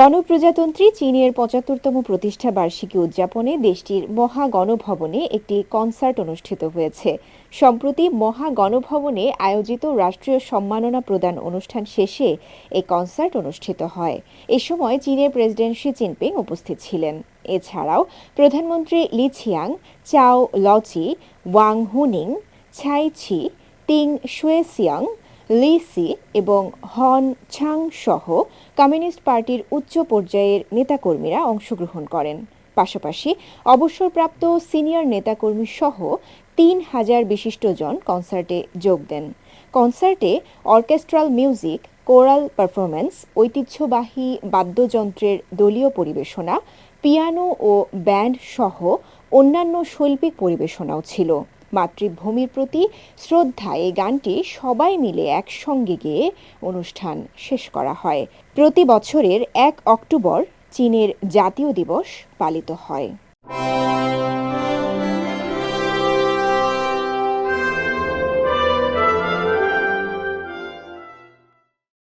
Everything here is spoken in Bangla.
গণপ্রজাতন্ত্রী চীনের পঁচাত্তরতম প্রতিষ্ঠা বার্ষিকী উদযাপনে দেশটির মহা গণভবনে একটি কনসার্ট অনুষ্ঠিত হয়েছে। সম্প্রতি মহা গণভবনে আয়োজিত রাষ্ট্রীয় সম্মাননা প্রদান অনুষ্ঠান শেষে এই কনসার্ট অনুষ্ঠিত হয়। এ সময় চীনের প্রেসিডেন্ট শি জিনপিং উপস্থিত ছিলেন। এছাড়াও প্রধানমন্ত্রী লি ছিয়াং, চাও লচি, ওয়াং হুনিং, ছাই ছি টিং শুয়েসিয়াং লি সি এবং হন ছাং সহ কমিউনিস্ট পার্টির উচ্চ পর্যায়ের নেতাকর্মীরা অংশগ্রহণ করেন। পাশাপাশি অবসরপ্রাপ্ত সিনিয়র নেতাকর্মী সহ তিন হাজার বিশিষ্টজন কনসার্টে যোগ দেন। কনসার্টে অর্কেস্ট্রাল মিউজিক, কোরাল পারফরম্যান্স, ঐতিহ্যবাহী বাদ্যযন্ত্রের দলীয় পরিবেশনা, পিয়ানো ও ব্যান্ড সহ অন্যান্য শৈল্পিক পরিবেশনাও ছিল। মাতৃভূমির প্রতি শ্রদ্ধা, এই গানটি সবাই মিলে একসঙ্গে গিয়ে অনুষ্ঠান শেষ করা হয়। প্রতি বছরের এক অক্টোবর চীনের জাতীয় দিবস পালিত হয়।